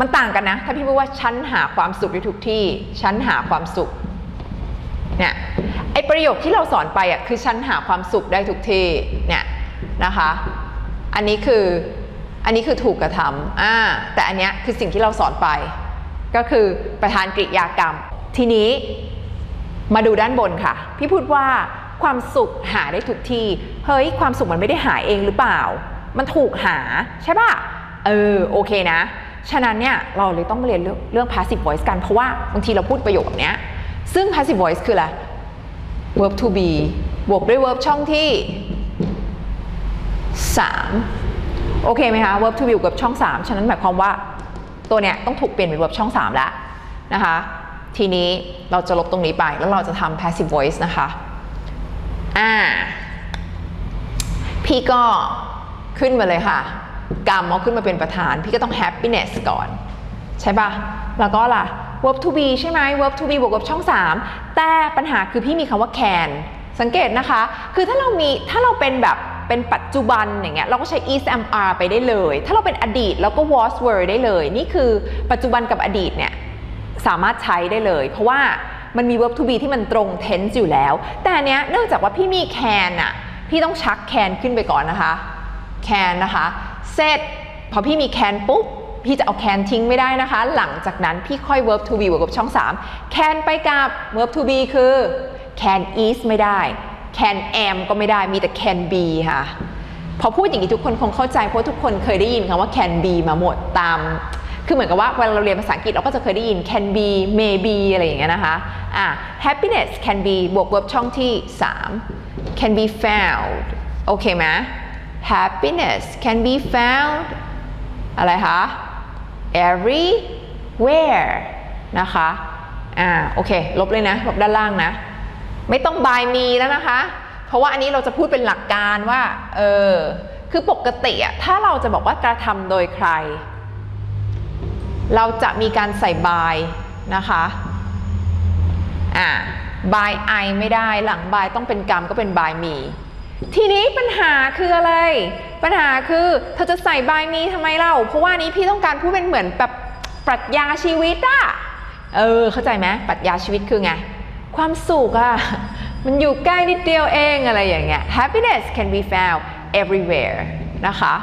มันต่างกันนะ ถ้าพี่พูดว่าฉันหาความสุขได้ทุกที่ ฉันหาความสุข เนี่ย ไอประโยคที่เราสอนไปอะคือฉันหาความสุขได้ทุกที่ เนี่ยนะคะ อันนี้คือ อันนี้คือถูกกระทำอ่า แต่อันเนี้ยคือสิ่งที่เราสอนไป ก็คือประธานกริยากรรม ทีนี้มาดูด้านบนค่ะ พี่พูดว่าความสุขหาได้ทุกที่ เฮ้ย ความสุขมันไม่ได้หาเองหรือเปล่า มันถูกหาใช่ป่ะ เออ โอเคนะ ฉะนั้นเนี่ยเราเลยต้องมาเรียนเรื่องเรื่อง passive voice กันเพราะว่าบางทีเราพูดประโยคแบบเนี้ยซึ่ง passive voice คืออะไร verb to be บวกด้วย verb ช่องที่ 3 โอเคไหมคะ verb to be กกับช่อง 3 ฉะนั้นหมายความว่าตัวเนี้ยต้องถูกเปลี่ยนเป็น verb ช่อง 3 แล้วนะคะ ทีนี้เราจะลบตรงนี้ไปแล้วเราจะทำ passive voice นะคะอ่าพี่ก็ขึ้นมาเลยค่ะ กรรมเอาขึ้นมาเป็นประธาน พี่ก็ต้อง happiness ก่อน ใช่ปะแล้วก็ล่ะ verb to be ใช่ไหม verb to be บวกกับช่อง 3 แต่ปัญหาคือพี่มีคำว่า can สังเกตนะคะ คือถ้าเรามีถ้าเราเป็นแบบเป็นปัจจุบันอย่างเงี้ยเราก็ใช้ is am are ไปได้เลย ถ้าเราเป็นอดีตเราก็ was were ได้เลย นี่คือปัจจุบันกับอดีตเนี่ยสามารถใช้ได้เลย เพราะว่ามันมี verb to be ที่มันตรง tense อยู่แล้ว แต่เนี้ยเนื่องจากว่าพี่มี can อะพี่ต้องชัก can ขึ้นไปก่อนนะคะ can นะคะ เสร็จพอพี่มี can ปุ๊บ พี่จะเอา can ทิ้งไม่ได้นะคะ หลังจากนั้นพี่ค่อย verb to be บวกกับช่อง3 can ไปกับ verb to be คือ can is ไม่ได้ can am ก็ไม่ได้มีแต่ can be ค่ะ พอพูดอย่างนี้ทุกคนคงเข้าใจ เพราะทุกคนเคยได้ยินคำว่า can be มาหมดตาม คือเหมือนกับว่าเวลาเราเรียนภาษาอังกฤษเราก็จะเคยได้ยิน can be may be อะไรอย่างเงี้ยนะคะอะ happiness can be บวก verb ช่องที่ 3 can be found โอเคไหม happiness can be found อะไรคะ everywhere นะคะ อ่า โอเค ลบเลยนะ ลบด้านล่างนะ ไม่ต้อง by me แล้วนะคะ เพราะว่าอันนี้เราจะพูดเป็นหลักการว่า เออ คือปกติอะถ้าเราจะบอกว่ากระทำโดยใคร เราจะมีการใส่ by นะคะ อ่า by I ไม่ได้ หลัง by ต้องเป็นกรรมก็เป็น by me ทีนี้ปัญหาคืออะไร ปัญหาคือเธอจะใส่บายมีทำไมเล่า เพราะว่านี้พี่ต้องการพูดเป็นเหมือนแบบปรัชญาชีวิตอะเออ เข้าใจไหมปรัชญาชีวิตคือไง ความสุขอะมันอยู่ใกล้นิดเดียวเองอะไรอย่างเงี้ย happiness can be found everywhere นะคะ